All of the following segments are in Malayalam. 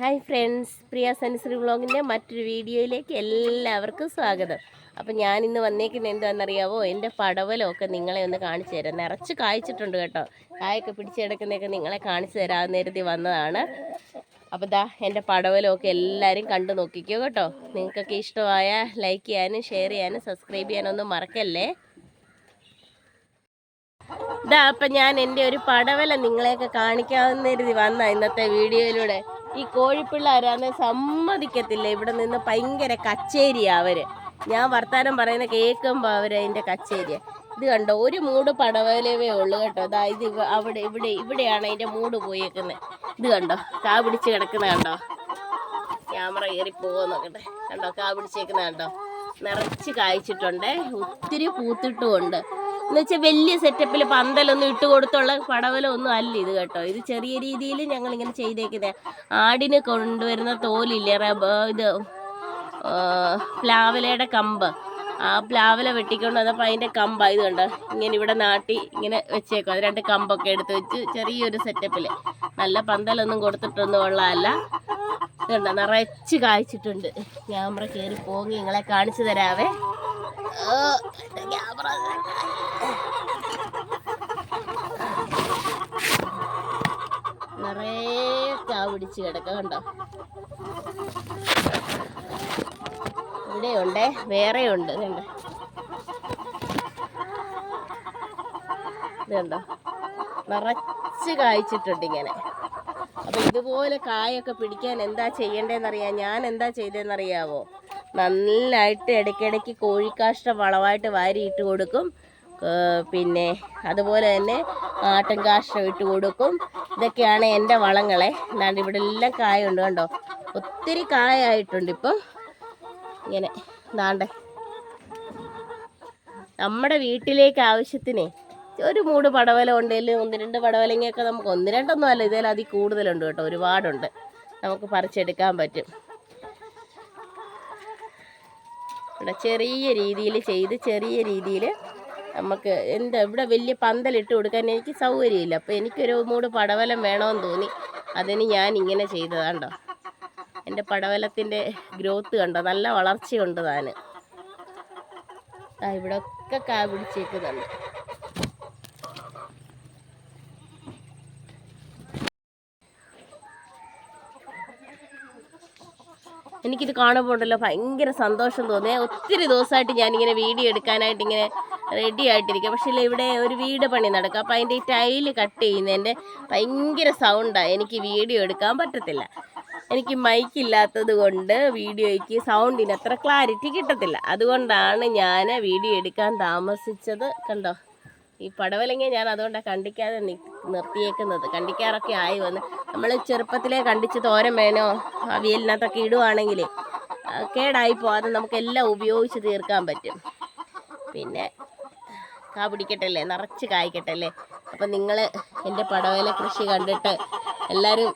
ഹായ് ഫ്രണ്ട്സ് പ്രിയ സൻശ്രീ വ്ളോഗിന്റെ മറ്റൊരു വീഡിയോയിലേക്ക് എല്ലാവർക്കും സ്വാഗതം. അപ്പം ഞാൻ ഇന്ന് വന്നേക്കുന്നത് എന്താണെന്നറിയാവോ? എന്റെ പടവലമൊക്കെ നിങ്ങളെ ഒന്ന് കാണിച്ചു തരാം. നിറച്ച് കായ്ച്ചിട്ടുണ്ട് കേട്ടോ. കായൊക്കെ പിടിച്ചെടുക്കുന്നതൊക്കെ നിങ്ങളെ കാണിച്ചു തരാമെന്ന് നേരത്തെ വന്നതാണ്. അപ്പോൾ ദാ എന്റെ പടവലമൊക്കെ എല്ലാവരും കണ്ടു നോക്കിക്കോ കേട്ടോ. നിങ്ങൾക്കൊക്കെ ഇഷ്ടമായ ലൈക്ക് ചെയ്യാനും ഷെയർ ചെയ്യാനും സബ്സ്ക്രൈബ് ചെയ്യാനൊന്നും മറക്കല്ലേ? ഇതാ അപ്പം ഞാൻ എന്റെ ഒരു പടവല നിങ്ങളെയൊക്കെ കാണിക്കാവുന്ന രീതി വന്ന ഇന്നത്തെ വീഡിയോയിലൂടെ. ഈ കോഴിപ്പിള്ളേരാന്ന് സമ്മതിക്കത്തില്ല. ഇവിടെ നിന്ന് ഭയങ്കര കച്ചേരിയാ അവർ. ഞാൻ വർത്താനം പറയുന്ന കേൾക്കുമ്പോൾ അവർ അതിന്റെ കച്ചേരിയ. ഇത് കണ്ടോ? ഒരു മൂട് പടവലവേ ഉള്ളൂ കേട്ടോ. അതാ ഇത് അവിടെ ഇവിടെ ഇവിടെയാണ് അതിന്റെ മൂട് പോയേക്കുന്നത് ഇത് കണ്ടോ? കാ പിടിച്ച് കിടക്കുന്ന കണ്ടോ? ക്യാമറ കയറി പോകുന്നൊക്കെ കണ്ടോ? കാ പിടിച്ചേക്കുന്ന കണ്ടോ? നിറച്ച് കായ്ച്ചിട്ടുണ്ട്. ഒത്തിരി പൂത്തിട്ടുമുണ്ട്. എന്ന് വെച്ചാൽ വലിയ സെറ്റപ്പിൽ പന്തലൊന്നും ഇട്ട് കൊടുത്തുള്ള പടവലൊന്നും അല്ല ഇത് കേട്ടോ. ഇത് ചെറിയ രീതിയിൽ ഞങ്ങൾ ഇങ്ങനെ ചെയ്തേക്കുന്നത് ആടിന് കൊണ്ടുവരുന്ന തോലില്ലേ റബ ഇത് പ്ലാവലയുടെ കമ്പ്. ആ പ്ലാവല വെട്ടിക്കൊണ്ട് വന്നപ്പോൾ അതിന്റെ കമ്പായത് കൊണ്ട്? ഇങ്ങനെ ഇവിടെ നാട്ടി ഇങ്ങനെ വെച്ചേക്കും. അത് രണ്ട് കമ്പൊക്കെ എടുത്ത് വെച്ച് ചെറിയൊരു സെറ്റപ്പിൽ നല്ല പന്തലൊന്നും കൊടുത്തിട്ടൊന്നും ഉള്ളതല്ല. ഇതുണ്ട് നിറച്ച് കായ്ച്ചിട്ടുണ്ട്. ക്യാമറ കയറി പോങ്ങി നിങ്ങളെ കാണിച്ചു തരാവേ. ക്യാമറ നിറയെ കാ പിടിച്ച് കിടക്ക കണ്ടോ? ഇവിടെയുണ്ടേ വേറെ ഉണ്ട് ഇതുണ്ട്? നിറച്ച് കായ്ച്ചിട്ടുണ്ട് ഇങ്ങനെ. അപ്പൊ ഇതുപോലെ കായൊക്കെ പിടിക്കാൻ എന്താ ചെയ്യണ്ടേന്നറിയാം ഞാൻ എന്താ ചെയ്തതെന്നറിയാവോ? നന്നായിട്ട് ഇടയ്ക്കിടയ്ക്ക് കോഴിക്കാഷ്ട വളമായിട്ട് വാരി ഇട്ട് കൊടുക്കും. പിന്നെ അതുപോലെ തന്നെ ആട്ടും കാഷ്ടം ഇട്ട് കൊടുക്കും. ഇതൊക്കെയാണ് എന്റെ വളങ്ങളെ. എന്നാണ്ട് ഇവിടെ എല്ലാം കായുണ്ട് കണ്ടോ? ഒത്തിരി കായായിട്ടുണ്ട് ഇപ്പം. ഇങ്ങനെ ദാണ്ടേ നമ്മുടെ വീട്ടിലേക്ക് ആവശ്യത്തിന് ഒരു മൂട് പടവല ഉണ്ടെങ്കിൽ ഒന്ന് രണ്ട് പടവലങ്ങയൊക്കെ നമുക്ക് ഒന്ന് രണ്ടൊന്നും അല്ല ഇതിൽ അതിൽ കൂടുതലുണ്ട് കേട്ടോ ഒരുപാടുണ്ട്. നമുക്ക് പറിച്ചെടുക്കാൻ പറ്റും. ഇവിടെ ചെറിയ രീതിയിൽ ചെയ്ത് ചെറിയ രീതിയിൽ നമുക്ക് എന്താ ഇവിടെ വലിയ പന്തലിട്ട് കൊടുക്കാൻ എനിക്ക് സൗകര്യമില്ല. അപ്പോൾ എനിക്കൊരു മൂട് പടവലം വേണമെന്ന് തോന്നി. അതിന് ഞാൻ ഇങ്ങനെ ചെയ്തതാണ്ടോ എന്റെ പടവലത്തിന്റെ ഗ്രോത്ത് കണ്ടോ. നല്ല വളർച്ചയുണ്ട് താന്. ആ ഇവിടെ ഒക്കെ കാ പിടിച്ചേക്കുന്നുണ്ട്. എനിക്കിത് കാണുമ്പോൾ ഉണ്ടല്ലോ ഭയങ്കര സന്തോഷം തോന്നി ഒത്തിരി ദിവസമായിട്ട് ഞാനിങ്ങനെ വീഡിയോ എടുക്കാനായിട്ട് ഇങ്ങനെ റെഡി ആയിട്ടിരിക്കുക. പക്ഷേ ഇവിടെ ഒരു വീട് പണി നടക്കുക അപ്പോൾ അതിന്റെ ഈ ടൈൽ കട്ട് ചെയ്യുന്നതിന്റെ ഭയങ്കര സൗണ്ടാണ് എനിക്ക് വീഡിയോ എടുക്കാൻ പറ്റത്തില്ല. എനിക്ക് മൈക്ക് ഇല്ലാത്തത് കൊണ്ട് വീഡിയോയ്ക്ക് സൗണ്ടിന് അത്ര ക്ലാരിറ്റി കിട്ടത്തില്ല. അതുകൊണ്ടാണ് ഞാൻ വീഡിയോ എടുക്കാൻ താമസിച്ചത്. കണ്ടോ? ഈ പടവലങ്ങ ഞാൻ അതുകൊണ്ടാണ് കണ്ടിക്കാതെ നിർത്തിയേക്കുന്നത്. കണ്ടിക്കാറൊക്കെ ആയി വന്ന്. നമ്മൾ ചെറുപ്പത്തിലേ കണ്ടിച്ച് തോരൻ വേനോ അവിയലിനകത്തൊക്കെ ഇടുവാണെങ്കിൽ കേടായി പോകാതെ നമുക്കെല്ലാം ഉപയോഗിച്ച് തീർക്കാൻ പറ്റും. പിന്നെ കാ പിടിക്കട്ടല്ലേ? നിറച്ച് കായ്ക്കട്ടല്ലേ? അപ്പം നിങ്ങൾ എന്റെ പടവല കൃഷി കണ്ടിട്ട് എല്ലാവരും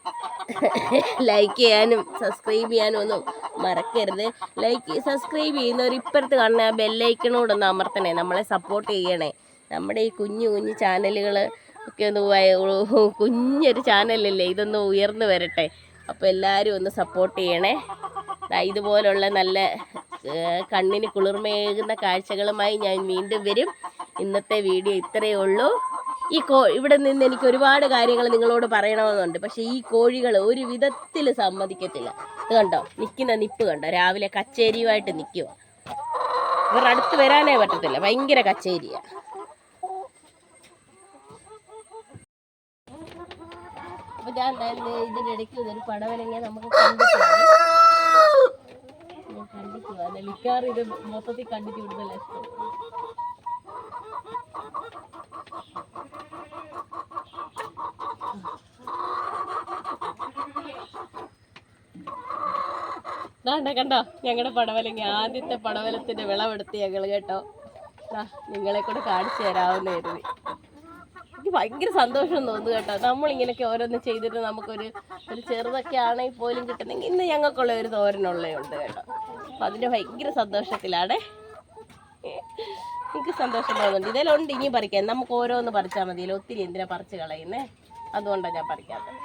ലൈക്ക് ചെയ്യാനും സബ്സ്ക്രൈബ് ചെയ്യാനും ഒന്നും മറക്കരുത്. ലൈക്ക് സബ്സ്ക്രൈബ് ചെയ്യുന്നവർ ഇപ്പുറത്ത് കാണുന്ന ആ ബെല്ലൈക്കണോടൊന്ന് അമർത്തണേ. നമ്മളെ സപ്പോർട്ട് ചെയ്യണേ. നമ്മുടെ ഈ കുഞ്ഞു കുഞ്ഞു ചാനലുകൾ ഒക്കെ ഒന്ന് കുഞ്ഞൊരു ചാനലല്ലേ ഇതൊന്ന് ഉയർന്നു വരട്ടെ. അപ്പോൾ എല്ലാവരും ഒന്ന് സപ്പോർട്ട് ചെയ്യണേ. ഇതുപോലുള്ള നല്ല കണ്ണിന് കുളിർമയേകുന്ന കാഴ്ചകളുമായി ഞാൻ വീണ്ടും വരും. ഇന്നത്തെ വീഡിയോ ഇത്രയേ ഉള്ളൂ. ഈ കോ ഇവിടെ നിന്ന് എനിക്ക് ഒരുപാട് കാര്യങ്ങൾ നിങ്ങളോട് പറയണമെന്നുണ്ട്. പക്ഷേ ഈ കോഴികൾ ഒരു വിധത്തിൽ സമ്മതിക്കത്തില്ല. ഇത് കണ്ടോ? നിൽക്കുന്ന നിപ്പ് കണ്ടോ? രാവിലെ കച്ചേരിയുമായിട്ട് നിൽക്കുക ഇവർ അടുത്ത് വരാനേ പറ്റത്തില്ല. ഭയങ്കര കച്ചേരിയാണ് അപ്പൊ ഞാൻ ഇതിന്റെ ഇടയ്ക്ക് ഇതൊരു പടവലങ്ങ നമുക്ക് കണ്ടിട്ട് വരാം. ഞാൻ കണ്ടിട്ട് ഇത് മൊത്തത്തിൽ കണ്ടിട്ട് ഇഷ്ടം ദാണ്ട കണ്ടോ ഞങ്ങളുടെ പടവലങ്ങ ആദ്യത്തെ പടവലത്തിന്റെ വിളവെടുത്ത് ഞങ്ങൾ കേട്ടോ. നിങ്ങളെ കൂടെ കാണിച്ചു തരാവുന്ന കരുതി എനിക്ക് ഭയങ്കര സന്തോഷം തോന്നുന്നു കേട്ടോ. നമ്മളിങ്ങനെയൊക്കെ ഓരോന്ന് ചെയ്തിട്ട് നമുക്കൊരു ഒരു ചെറുതൊക്കെ ആണെങ്കിൽ പോലും കിട്ടുന്നെങ്കിൽ ഇന്ന് ഞങ്ങൾക്കുള്ള ഒരു തോരനുള്ളേ ഉണ്ട് കേട്ടോ. അപ്പം അതിന്റെ ഭയങ്കര സന്തോഷത്തിലാണേ. എനിക്ക് സന്തോഷം തോന്നുന്നുണ്ട്. ഇതിലുണ്ട് ഇനി പറിക്കാൻ നമുക്ക് ഓരോന്ന് പറിച്ചാൽ മതിയല്ലോ. ഒത്തിരി എന്തിനാ പറിച്ചു കളയുന്നേ? അതുകൊണ്ടാണ് ഞാൻ പറിക്കാത്തത്.